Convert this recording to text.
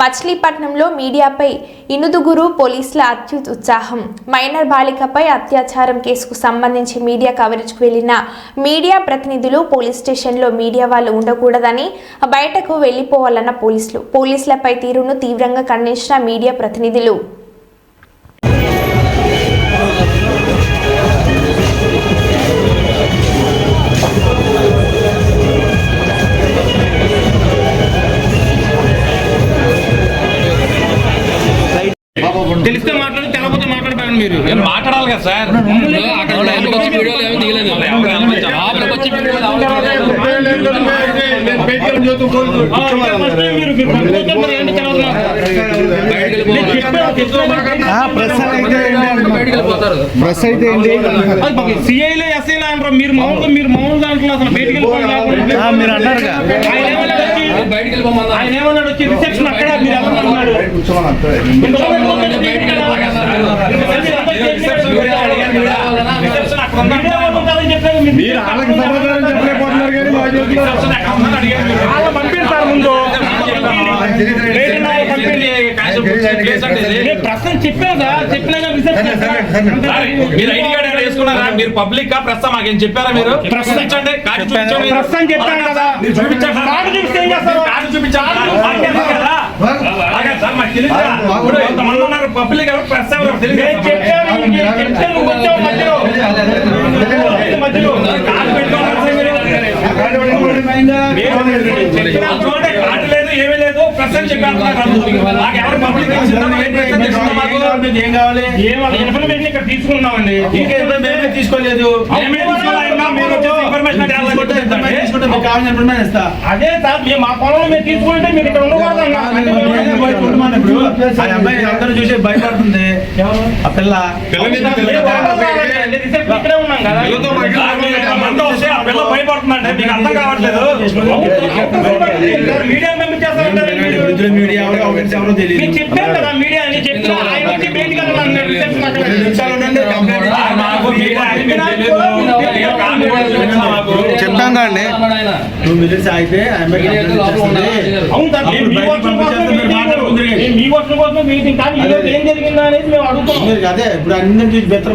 మచిలీపట్నంలో మీడియాపై ఇనుదుగురు పోలీసుల అత్యుత్ ఉత్సాహం. మైనర్ బాలికపై అత్యాచారం కేసుకు సంబంధించి మీడియా కవరేజ్కు వెళ్ళిన మీడియా ప్రతినిధులు పోలీస్ స్టేషన్లో మీడియా వాళ్ళు ఉండకూడదని బయటకు వెళ్ళిపోవాలన్న పోలీసులు పోలీసులపై తీరును తీవ్రంగా ఖండించిన మీడియా ప్రతినిధులు. తెలిస్తే మాట్లాడి తెలపోతే మాట్లాడతాను మీరు మాట్లాడాలి కదా సార్ ప్రెస్ అయితే సిఐలే ఎస్ఐలే అంటారు మీరు మామూలుగా మీరు మామూలుగా అంటారు అసలు బయటికి వెళ్ళిపోవాలి ఆ, మీరు. ఆయన ఏమన్నాడు వచ్చి రిసెప్షన్ అక్కడ మీరు ఎవరన్నాడు రిసెప్షన్ అక్కడ ఉందని చెప్పారు మీరు వాళ్ళకి సమాధానం చెప్పలేకపోతున్నారు కానీ చెప్తున్నారు. వాళ్ళ పంపిస్తారు ముందు. నేను ప్రశ్న చెప్పాను? మీరు ఐడి కార్డ్ ఎక్కడ వేసుకున్నారా? మీరు పబ్లిక్ కా ప్రెస్ మాకేం చెప్పారా మీరు? ప్రెస్ చూపించండి. కార్డు చూపించండి. ప్రశ్న చెప్పాను కదా. మీరు చూపించండి కార్డు చూపిస్తే ఏం చేస్తారు? కార్డు చూపించాలి. కదా మాకు తెలియదు ఉన్నారు. పబ్లిక్ ఎవరు? ప్రెస్ ఎవరు? తెలియదు నేను చెప్పాను నీకు చెప్తే నువ్వు వచ్చావు మధ్యలో మధ్యలో కార్డు పెట్టుకోవాలి మీరు. చెప్పినా చూడండి కార్డు లేదు ఏమీ లేదు నాకు ఎవరు పబ్లిక్ తెలిసిందా ఏం కావాలి ఇన్ఫర్మేషన్ ఇక్కడ తీసుకున్నామండి మేమే తీసుకోలేదు మీరు అదే సార్ మేము మా పొలంలో మేము తీసుకుంటే మీరు ఇక్కడ ఉండకూడదు అందరూ చూసి భయపడుతుంది ఆ పిల్ల ఇక్కడే ఉన్నాం కదా భయపడుతుందంటే మీకు అర్థం కావట్లేదు మీడియా పంపించేస్తారంటారు వృద్ధుల మీడియా ఎవరో తెలియదు మీరు చెప్పారు కదా మీడియా అని చెప్పిన ఆయన వచ్చి కాదు? చెప్పాం ఆగితే మీ కోసం మీటింగ్. కానీ ఈరోజు ఏం జరిగిందా అనేది మేము అడుగుతున్నాం. మీరు అదే ఇప్పుడు అందరిని చూసి బెత్తర